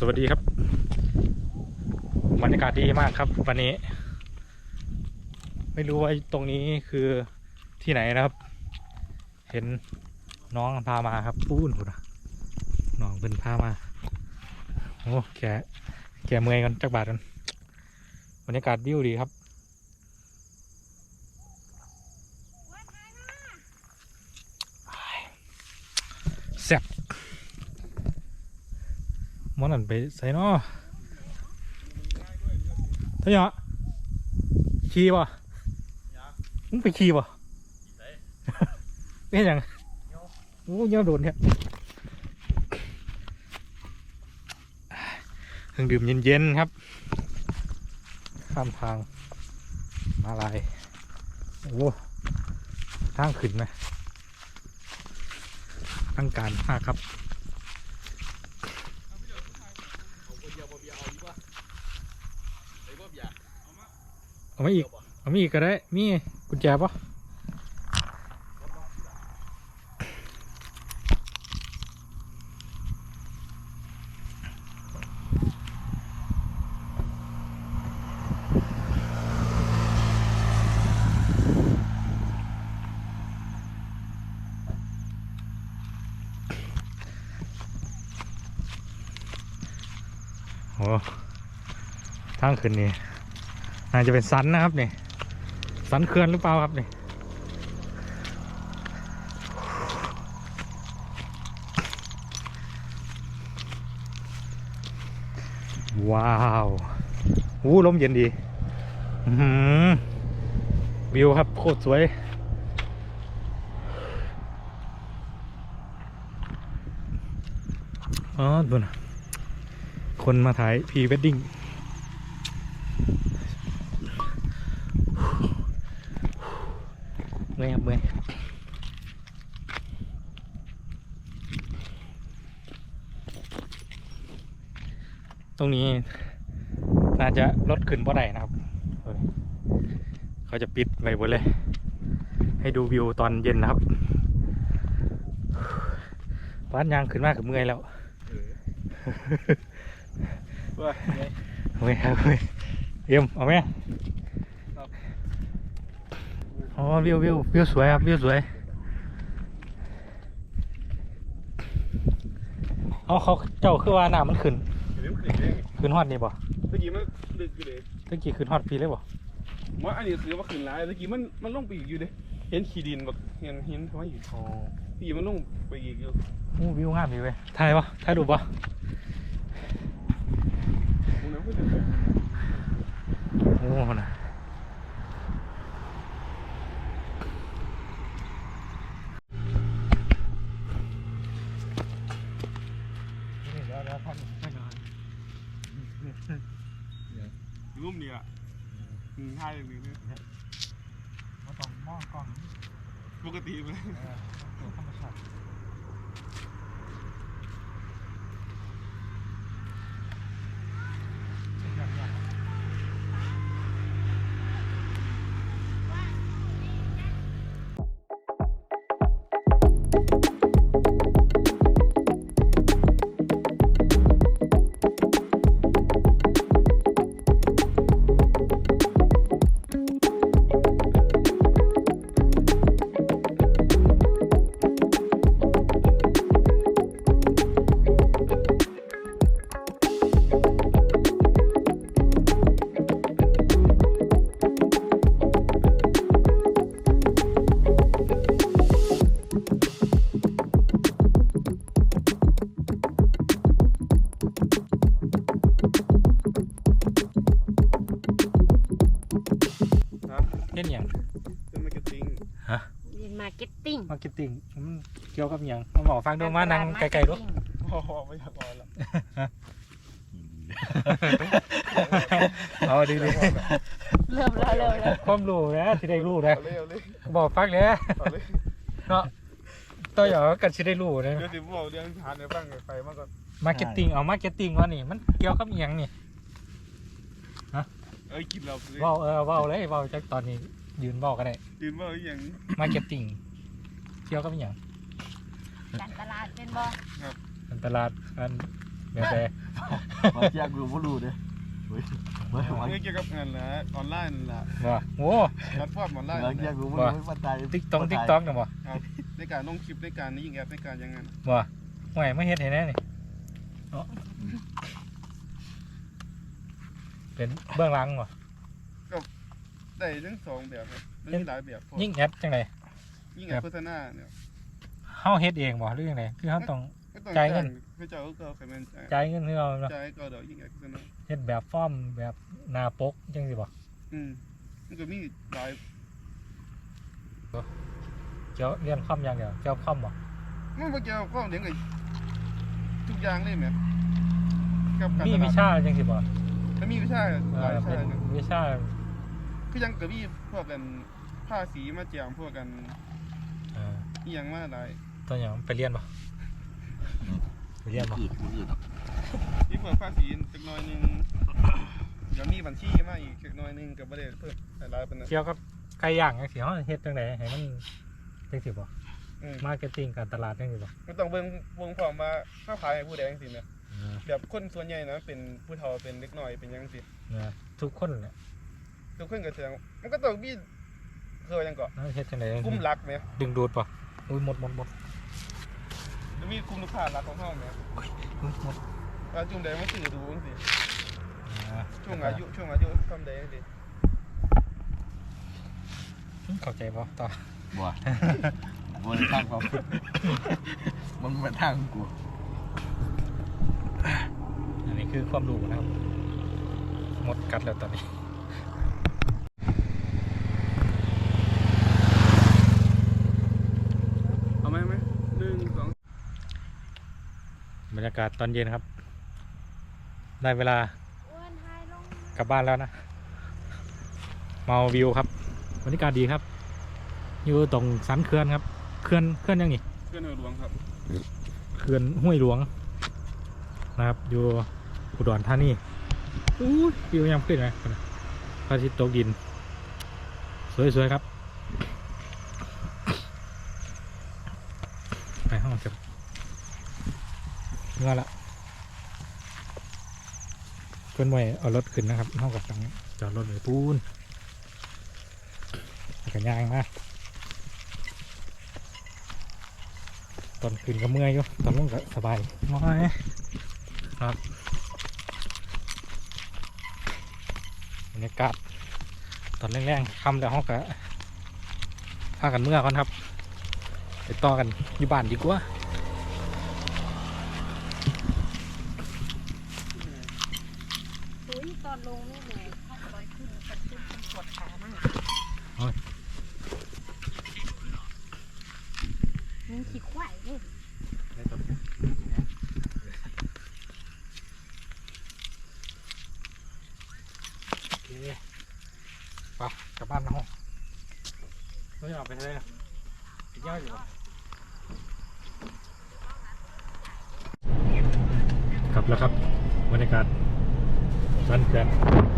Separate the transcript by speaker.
Speaker 1: สวัสดีครับบรรยากาศดีมากครับ วันนี้ ไม่รู้ว่าตรงนี้คือที่ไหนนะครับ เห็นน้องพามาครับปูนพุ่นน่ะน้องเป็นพามาโอ้แกแกเมื่อยกันจักบาทกันบรรยากาศวิวดีครับแซ่บ มอนั่นไปใส่เนาะเท่าไหร่ขี่ป่ะมึงไปขี่ป่ะเป็นหยังโอ้ยเงี้ยวโดนเนี่ยเครื่องดื่มเย็นๆครับ ข้ามทางมาลายโอ้ทางขึ้นไหมตั้งการมากครับ เอามาอีก เอามาอีกก็ได้ มีกุญแจปะโอ้ทางขึ้นนี่ น่าจะเป็นสันนะครับนี่สันเขื่อนหรือเปล่าครับนี่ว้าวอู้ลมเย็นดีหือวิวครับโคตรสวย อ๋อดูนะคนมาถ่ายพีเวดดิ้ง เมื่อยครับเมื่อย ตรงนี้น่าจะลดขึ้นบ่ได้นะครับเออเขาจะปิดไว้หมดเลย ให้ดูวิวตอนเย็นนะครับบ้านยางขึ้นมากกับเมื่อยแล้ว
Speaker 2: ว่าไง
Speaker 1: เมื่อยครับเมื่อยเยี่ยมเอาไหม
Speaker 2: ครับ
Speaker 1: อ๋อวิววิววิวสวยครับวิวสวยเอาเขาเจ้าคือว่าน้ำมันขึ้น
Speaker 2: เดี๋ ยวขึ้นเลย
Speaker 1: ขึ้นฮอดนี่บ่
Speaker 2: ตะกี้มันดึกอยู่เลย
Speaker 1: ตะกี้ขึ้นฮอดพี่เลยบ่
Speaker 2: ว่าอันนี้ซื้อว่าขึ้นหลายตะกี้มันมันลงไปอีกอยู่เด้เห็นขี้ดินแบบเห็นเห็นเขาอยู่
Speaker 1: อ๋อ
Speaker 2: ตะกี้มันลงไปอีกอยู่
Speaker 1: อู้วิวงามดีเว้ยถ่ายบ่ถ่ายรูปบ่
Speaker 2: ตรงนั้นก็จะไป
Speaker 1: โอ้นะนี่เดี๋ยวเดี๋ยวท่านให้ก่อน
Speaker 2: รูปนี้อะ อืมถ่ายอย่างนี้เนี่ย
Speaker 1: บ่ต้องมองกล้อง
Speaker 2: ปกติเลย
Speaker 1: เออตัวธรรมชาติ
Speaker 3: เรียนมาร์เก็ตติ้ง
Speaker 1: มาร์เก็ตติ้งมันเกี่ยวกับหยังมาบอกฟังดูมานั่งไกลๆดู
Speaker 2: พอไม่อยากรอแล้ว
Speaker 1: เอาดีดี
Speaker 3: เริ่มแล้วเริ่มแล้ว
Speaker 1: ความรู้นะที่ได้รู้นะ
Speaker 2: เอาเลยเอาเลย
Speaker 1: บอกฟังเลย
Speaker 2: เอาเลย
Speaker 1: เนาะตัวอย่างกันสิได้รู้นะ
Speaker 2: เดี๋ยวสิบอกเรื่องทานในบ้างไปมาก่อน
Speaker 1: มาร์เก็ตติ้งเอามาร์เก็ตติ้งว่านี่มันเกี่ยวกับอหยังนี่
Speaker 2: เอ้ยกินเราเลย
Speaker 1: เว้าเออเว้าเลยเว้าจากตอนนี้ยืนเว้าก็ได้
Speaker 2: ดื่มว่าอย่าง
Speaker 1: มาร์เก็ตติ้ง เกี่ยวกับอหยัง
Speaker 3: การตลาดเป็นบ่
Speaker 1: อันตลาดอันเดี๋ยวแต่
Speaker 4: มาเที่ยงกูบ่รู้เด้เฮ้ยเฮ้ยมา
Speaker 2: เรื่องเกี่ยวกับงานละออนไลน์นั่นล่ะ
Speaker 1: ว่าโอ้
Speaker 2: แพลตฟอร์มออนไลน์
Speaker 4: มา
Speaker 2: นั่น
Speaker 4: เที่ย
Speaker 2: แห
Speaker 4: ง
Speaker 2: ละ
Speaker 4: กูบ่รู้ปัจจัย
Speaker 1: ติ๊กตองติ๊กตอกนะบ่
Speaker 2: ครับในการลงคลิปในการยิงแอปในการยังไงนะ
Speaker 1: ว่าห่วยไม่เฮ็ดให้แน่นี่เนาะเป็นเบื้องหลังบ่
Speaker 2: ได้ทั้งสองแบบครับมันมีหลายแบบพวก
Speaker 1: ยิ่งแอดจังได
Speaker 2: ยิงแอปโฆษณาเนี่ย
Speaker 1: เฮาเฮ็ดเองบ่หรือจังไดคือเฮาต้อง
Speaker 2: ไม่ต้อง
Speaker 1: จ่ายเงิน
Speaker 2: พระเจ้าก็เคยเป็น
Speaker 1: จ่ายเงินให้เราเนาะ
Speaker 2: จ่ายก็เดี๋ยวยิงแอปโฆษณา
Speaker 1: เฮ็ดแบบฟอร์มแบบหน้าปกจังซี่บ่
Speaker 2: อืมมันก็มีหลาย
Speaker 1: เจ้าเรียนคอมอย่างเดียวเจ้าคอมบ่
Speaker 2: มันบ่เกี่ยวกับข้อเลี้ยงไอ้ทุกอย่างเลยแหมกับการ
Speaker 1: มี
Speaker 2: ตลา
Speaker 1: วิ
Speaker 2: ด
Speaker 1: ชาจังซี่บ่
Speaker 2: มันมีวิชาห
Speaker 1: เอ
Speaker 2: ลาย
Speaker 1: อ
Speaker 2: วิ
Speaker 1: เป็
Speaker 2: ชานเนี่ย
Speaker 1: วิชา
Speaker 2: คือยังก็มีพวกกันผ้าสีมาแจมพวกกัน
Speaker 1: เออ
Speaker 2: อีหยังมาหลาย
Speaker 1: ตัวอย่างไปเรียนบ่ไปเรียนบ่
Speaker 4: อืดอืดเนาะ
Speaker 2: มีพวกผ้าสีจักหน่อยหนึงเดี๋ยวมีบัญชีมาอีกจักหน่อยหนึงก็บ่ได้เพิ่มหลายๆปานนั้น
Speaker 1: เกี่ยวกับไก่ย่างจังซี่เฮาเฮ็ดจังไดให้มันจังซี่บ่
Speaker 2: อืม
Speaker 1: มาร์เก็ตติ้งการตลาดจังซี่บ่
Speaker 2: มันต้องเบิ่งวงพร้อมว่าเฮาขายให้ผู้ใดจังซี่นะ
Speaker 1: เออ
Speaker 2: แบบคนส่วนใหญ่นะเป็นผู้เฒ่าเป็นเด็กน้อยเป็นหยังซี่
Speaker 1: เออทุกคนเนี่ย
Speaker 2: ทุกคนก็แสดงมันก็ต้องมีเคยยังก็
Speaker 1: เฮ็ดจังได
Speaker 2: กลุ่มหลักแหม
Speaker 1: ดึงดูดป่ะ อุ้ยหมดหมดหมด
Speaker 2: แล้วมีกลุ่มลูกค้าหลักของเฮาแหม
Speaker 1: อุ้ยหมด
Speaker 2: ว่าจุ่มใดมาซื้อดูจังซี่
Speaker 1: อ่า
Speaker 2: ช่วงอายุช่วงอายุทำใดจังซี่
Speaker 1: เข้าใจป่ะต่อ
Speaker 4: บ่บ่ได้ทางความมันมาทางกู
Speaker 1: อันนี้คือความรู้นะครับ หมดกัดแล้วตอนนี้
Speaker 2: เอาไหมไหมหนึ่งสอง
Speaker 1: บรรยากาศตอนเย็นครับ ได้เวลา
Speaker 3: อ้วนไฮลง
Speaker 1: กลับบ้านแล้วนะ เมาวิวครับบรรยากาศดีครับ อยู่ตรงสันเขื่อนครับเขื่อนเขื่อนยังนี่
Speaker 2: เพื่อนเฮาหลวงครับ
Speaker 1: เขื่อนห้วยหลวงนะครับ อยู่อุดรธานีอู้ยวิวยังขึ้นไหมพระอาทิตย์ตกดิน สวยๆครับ ไปห้องเก็บ เมื่อละเพื่อนไว้เอารถขึ้นนะครับห้องกับตังจอดรถไว้ปูนกันยางมาตอนขึ้นก็เมื่อยอยู่ตอนลงก็สบายน้อยครับบรรยากาศตอนแรงๆคำแล้วห้องก็พากันเมื่อก่อนครับ ไปต่อกันอยู่บ้านดีกว่า
Speaker 3: อุ้ยตอนลงนี่แหละถ้าลอยขึ้นมันขึ้นมันปวดขามาก มันขี้ควายเลย
Speaker 1: โอเคไปกลับบ้านนะห้องไม่อยากไปเลยนะกินย่าอยู่กลับแล้วครับบรรยากาศสันเขื่อน